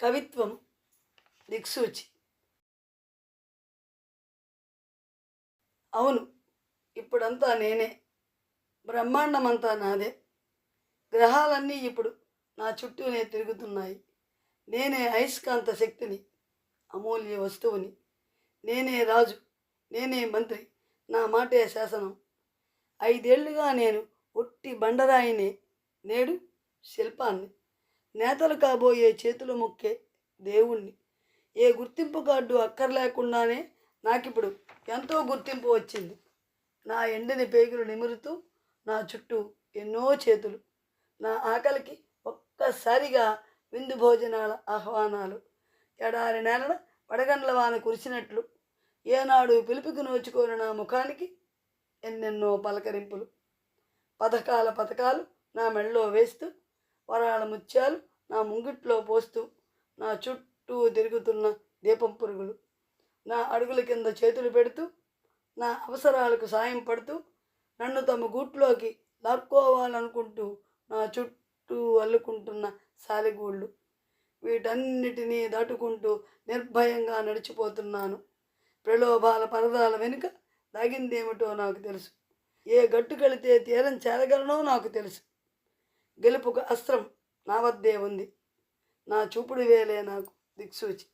కవిత్వం దిక్సూచి. అవును ఇప్పుడంతా నేనే. బ్రహ్మాండమంతా నాదే. గ్రహాలన్నీ ఇప్పుడు నా చుట్టూనే తిరుగుతున్నాయి. నేనే అయస్కాంత శక్తిని అమూల్య వస్తువుని. నేనే రాజు నేనే మంత్రి నా మాటే శాసనం. ఐదేళ్ళుగా నేను ఒట్టి బండరాయినే నేడు శిల్పాన్ని. నేతలు కాబోయే చేతులు మొక్కే దేవుణ్ణి. ఏ గుర్తింపు కార్డు అక్కర్లేకుండానే నాకిప్పుడు ఎంతో గుర్తింపు వచ్చింది. నా ఎండిని పేగులు నిమురుతూ నా చుట్టూ ఎన్నో చేతులు. నా ఆకలికి ఒక్కసారిగా విందు భోజనాల ఆహ్వానాలు. ఎడారి నేలన వడగండ్ల వాన కురిసినట్లు. ఏనాడు పిలుపుకి నోచుకోని నా ముఖానికి ఎన్నెన్నో పలకరింపులు. పథకాల పథకాలు నా మెళ్ళలో వేస్తూ వరాల ముత్యాలు నా ముంగిట్లో పోస్తూ నా చుట్టూ తిరుగుతున్న దీపం పురుగులు. నా అడుగుల కింద చేతులు పెడుతూ నా అవసరాలకు సాయం పడుతూ నన్ను తమ గూట్లోకి లాక్కోవాలనుకుంటూ నా చుట్టూ అల్లుకుంటున్న సాలిగూళ్ళు. వీటన్నిటినీ దాటుకుంటూ నిర్భయంగా నడిచిపోతున్నాను. ప్రలోభాల పరదాల వెనుక దాగిందేమిటో నాకు తెలుసు. ఏ గట్టుకెళితే తీరం చేరగలనో నాకు తెలుసు. గెలుపుకు అస్త్రం నా వద్దే ఉంది. నా చూపుడు వేలే నాకు దిక్సూచి.